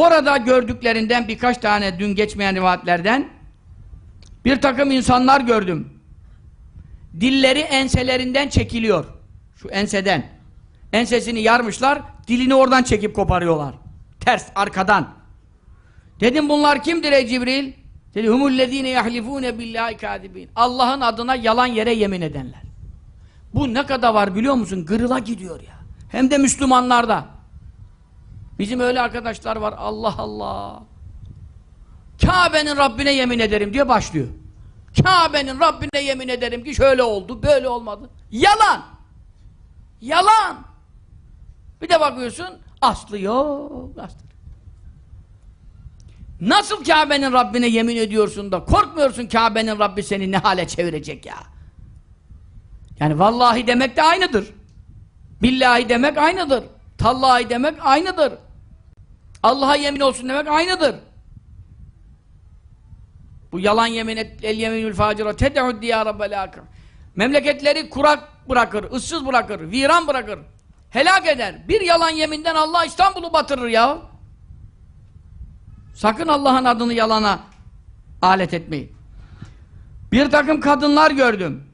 Orada gördüklerinden birkaç tane dün geçmeyen rivayetlerden bir takım insanlar gördüm. Dilleri enselerinden çekiliyor. Şu enseden. Ensesini yarmışlar, dilini oradan çekip koparıyorlar. Ters, arkadan. Dedim bunlar kimdir ey Cibril? Dedi humullezine yahlifune billahi kadibin. Allah'ın adına yalan yere yemin edenler. Bu ne kadar var biliyor musun? Gırıla gidiyor ya. Hem de Müslümanlarda. Bizim öyle arkadaşlar var. Allah Allah. Kabe'nin Rabbine yemin ederim diye başlıyor. Kabe'nin Rabbine yemin ederim ki şöyle oldu, böyle olmadı. Yalan. Yalan. Bir de bakıyorsun aslı yok. Aslı. Nasıl Kabe'nin Rabbine yemin ediyorsun da korkmuyorsun Kabe'nin Rabbi seni ne hale çevirecek ya? Yani vallahi demek de aynıdır. Billahi demek aynıdır. Tallahi demek aynıdır. Allah'a yemin olsun demek aynıdır. Bu yalan yemin et, el yeminül facira ted'ud diyara belâkır. Memleketleri kurak bırakır, ıssız bırakır, viran bırakır. Helak eder. Bir yalan yeminden Allah İstanbul'u batırır ya. Sakın Allah'ın adını yalana alet etmeyin. Bir takım kadınlar gördüm.